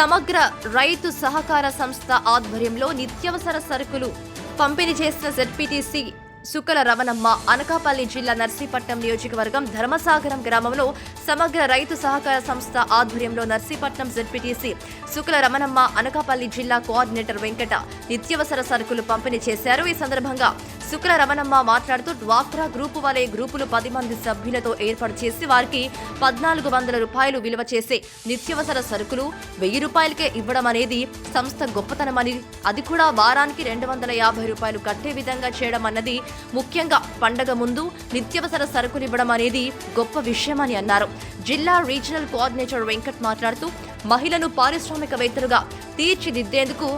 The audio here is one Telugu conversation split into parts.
సమగ్ర రైతు సహకార సంస్థ ఆధ్వర్యంలో నిత్యావసర సరుకులు పంపిణీ చేసిన జెడ్పీటీసీ సుకల రమణమ్మ అనకాపల్లి జిల్లా నర్సీపట్నం నియోజకవర్గం ధర్మసాగరం గ్రామంలో సమగ్ర రైతు సహకార సంస్థ ఆధ్వర్యంలో నర్సీపట్నం జెడ్పీటీసీ సుకల రమణమ్మ అనకాపల్లి జిల్లా కోఆర్డినేటర్ వెంకట నిత్యవసర సరుకులు పంపిణీ చేశారు. ఈ సందర్భంగా శుక్ల రమణమ్మ మాట్లాడుతూ డ్వాక్రా గ్రూపు వలె గ్రూపులు పది మంది సభ్యులతో ఏర్పాటు చేసి వారికి పద్నాలుగు వందల రూపాయలు విలువ చేసే నిత్యవసర సరుకులు వెయ్యి రూపాయలకే ఇవ్వడం అనేది సంస్థ గొప్పతనమని అది కూడా వారానికి రెండు వందల యాభై రూపాయలు కట్టే విధంగా చేయడం అన్నది ముఖ్యంగా పండగ ముందు నిత్యవసర సరుకులు ఇవ్వడం అనేది గొప్ప విషయమని అన్నారు. జిల్లా రీజనల్ కోఆర్డినేటర్ వెంకట్ మాట్లాడుతూ మహిళను పారిశ్రామికవేత్తలుగా తీర్చిదిద్దేందుకు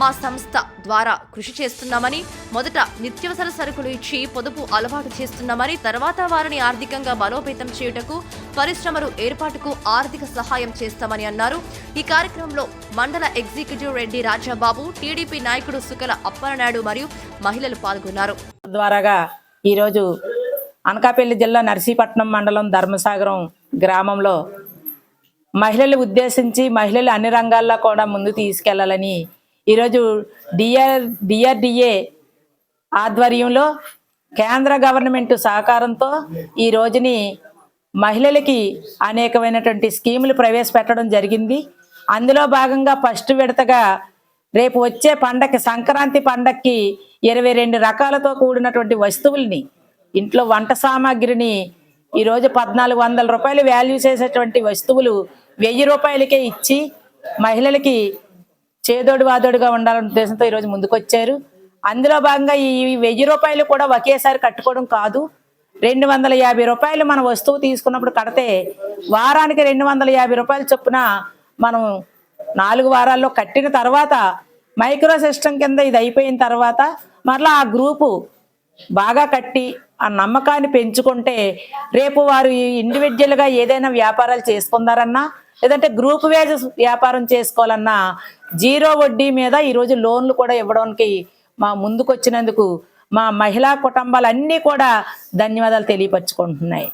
మా సంస్థ ద్వారా కృషి చేస్తున్నామని మొదట నిత్యవసర సరుకులు ఇచ్చి పొదుపు అలవాటు చేస్తున్నామని తర్వాత వారిని ఆర్థికంగా బలోపేతం చేయుటకు పరిశ్రమలు ఏర్పాటుకు ఆర్థిక సహాయం చేస్తామని అన్నారు. ఈ కార్యక్రమంలో మండల ఎగ్జిక్యూటివ్ రెడ్డి రాజాబాబు టీడీపీ నాయకుడు సుకల అప్పలనాయుడు మరియు మహిళలు పాల్గొన్నారు. ద్వారాగా ఈరోజు అనకాపల్లి జిల్లా నర్సీపట్నం మండలం ధర్మసాగరం గ్రామంలో మహిళలు ఉద్దేశించి మహిళలు అన్ని రంగాల్లో కూడా ముందు తీసుకెళ్ళాలని ఈరోజు డిఆర్ డిఆర్డిఏ ఆధ్వర్యంలో కేంద్ర గవర్నమెంట్ సహకారంతో ఈ రోజుని మహిళలకి అనేకమైనటువంటి స్కీములు ప్రవేశపెట్టడం జరిగింది. అందులో భాగంగా ఫస్ట్ విడతగా రేపు వచ్చే పండగకి సంక్రాంతి పండక్కి ఇరవై రెండు రకాలతో కూడినటువంటి వస్తువుల్ని ఇంట్లో వంట సామాగ్రిని ఈరోజు పద్నాలుగు వందల రూపాయలు వాల్యూ చేసేటువంటి వస్తువులు వెయ్యి రూపాయలకే ఇచ్చి మహిళలకి చేదోడు వాదోడుగా ఉండాలనే ఉద్దేశంతో ఈరోజు ముందుకొచ్చారు. అందులో భాగంగా ఈ వెయ్యి రూపాయలు కూడా ఒకేసారి కట్టుకోవడం కాదు. రెండు వందల యాభై రూపాయలు మన వస్తువు తీసుకున్నప్పుడు కడితే వారానికి రెండు వందల యాభై రూపాయలు చొప్పున మనం నాలుగు వారాల్లో కట్టిన తర్వాత మైక్రో సిస్టమ్ కింద ఇది అయిపోయిన తర్వాత మరలా ఆ గ్రూపు బాగా కట్టి ఆ నమ్మకాన్ని పెంచుకుంటే రేపు వారు ఇండివిజువల్గా ఏదైనా వ్యాపారాలు చేసుకుందారన్నా లేదంటే గ్రూప్ వేజ్ వ్యాపారం చేసుకోవాలన్నా జీరో వడ్డీ మీద ఈరోజు లోన్లు కూడా ఇవ్వడానికి మా ముందుకొచ్చినందుకు మా మహిళా కుటుంబాలన్నీ కూడా ధన్యవాదాలు తెలియపరచుకుంటున్నాయి.